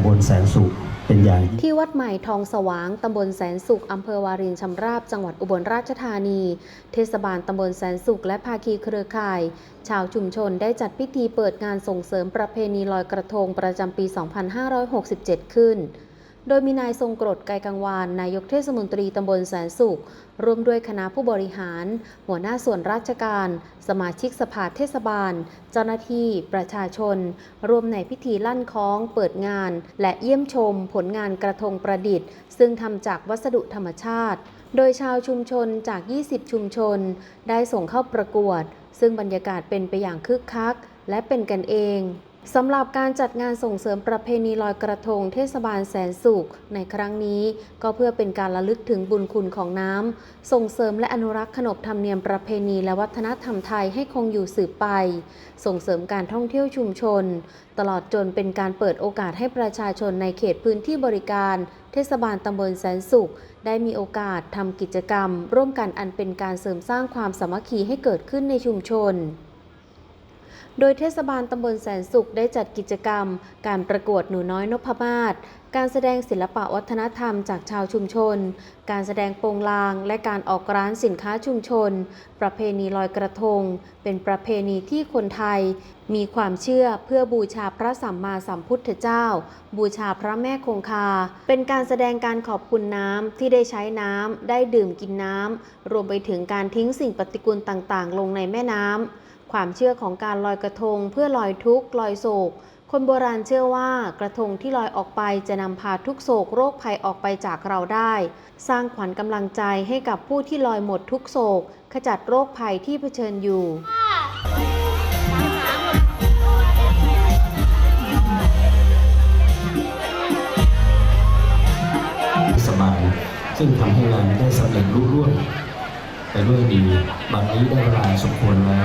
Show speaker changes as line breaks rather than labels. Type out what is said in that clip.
ำบลแสนสุขเป็นอย่าง
ที่วัดใหม่ทองสว่างตำบลแสนสุขอำเภอวารินชำราบ จังหวัดอุบลราชธานี เทศบาลตำบลแสนสุขและภาคีเครือข่าย ชาวชุมชนได้จัดพิธีเปิดงานส่งเสริมประเพณีลอยกระทงประจำปี 2567 ขึ้น โดยมีนายทรงกรดไกรกังวาน นายกเทศมนตรีตำบลแสนสุข ร่วมด้วยคณะผู้บริหาร หัวหน้าส่วนราชการ สมาชิกสภาเทศบาล เจ้าหน้าที่ ประชาชนรวมในพิธีลั่นคล้อง เปิดงาน และเยี่ยมชม ผลงานกระทงประดิษฐ์ ซึ่งทำจากวัสดุธรรมชาติ โดยชาวชุมชนจาก 20 ชุมชน ได้ส่งเข้าประกวด ซึ่งบรรยากาศเป็นไปอย่างคึกคัก และเป็นกันเอง สำหรับการจัดงานส่งเสริมประเพณีลอยกระทงเทศบาลแสนสุข ในครั้งนี้ก็เพื่อเป็นการระลึกถึงบุญคุณของน้ำ ส่งเสริมและอนุรักษ์ขนบธรรมเนียมประเพณีและวัฒนธรรมไทยให้คงอยู่สืบไป ส่งเสริมการท่องเที่ยวชุมชน ตลอดจนเป็นการเปิดโอกาสให้ประชาชนในเขตพื้นที่บริการ เทศบาลตำบลแสนสุข ได้มีโอกาสทำกิจกรรม ร่วมกันอันเป็นการเสริมสร้างความสามัคคีให้เกิดขึ้นในชุมชน โดยเทศบาลตำบลแสนสุขได้จัดกิจกรรม การประกวดหนูน้อยนพมาศการแสดงศิลปะวัฒนธรรมจากชาวชุมชน การแสดงโปงลาง และการออกร้านสินค้าชุมชน ประเพณีลอยกระทง เป็นประเพณีที่คนไทย มีความเชื่อเพื่อบูชาพระสัมมาสัมพุทธเจ้า บูชาพระแม่คงคา เป็นการแสดงการขอบคุณน้ำที่ได้ใช้น้ำได้ดื่มกินน้ำรวมไปถึงการทิ้งสิ่งปฏิกูลต่างๆ ลงในแม่น้ำ ความเชื่อของการลอยกระทงเพื่อลอยทุกข์ลอยโศก คนโบราณเชื่อว่ากระทงที่ลอยออกไปจะนำพาทุกโศกโรคภัยออกไปจากเราได้ สร้างขวัญกำลังใจให้กับผู้ที่ลอยหมดทุกโศก ขจัดโรคภัยที่เผชิญอยู่
สบายซึ่งทำให้งานได้สำเร็จรุ่ร่วงไปด้วยดีบัดนี้ได้เวลาสมควรแล้ว